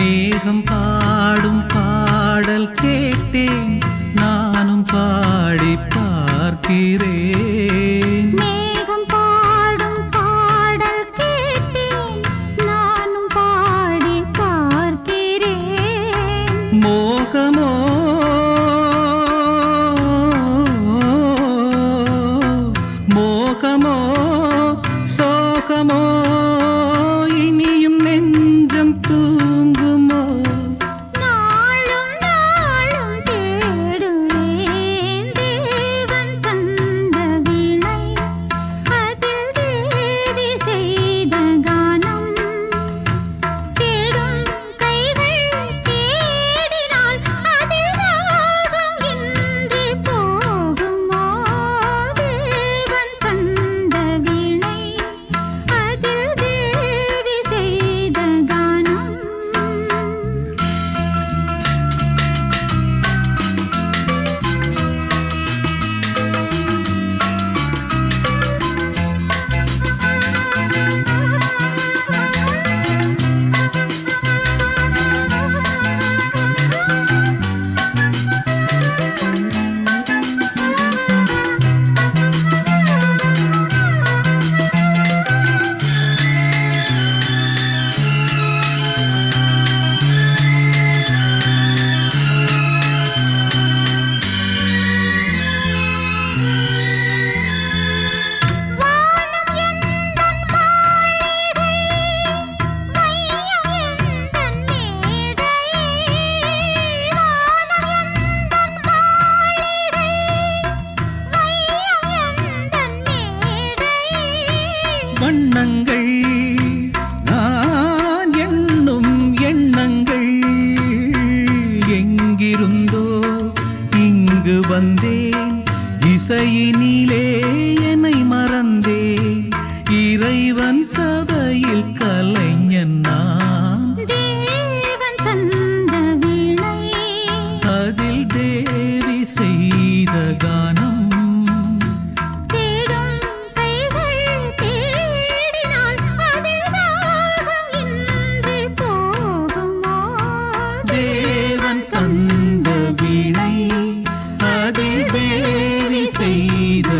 மேகம் பாடும் பாடல் கேட்டேன். நானும் பாடி பார்க்கிறேன். மேகம் பாடும் பாடல் கேட்டேன். நானும் பாடி பார்க்கிறேன். மோகமோ? மோகமோ? சோகமோ? வண்ணங்கள். நான் என்னும் எண்ணங்கள். எங்கிருந்தோ இங்கு வந்தேன். இசையினிலே என்னை மறந்தேன். இறைவன் சபையில் கல அதை தேவி செய்த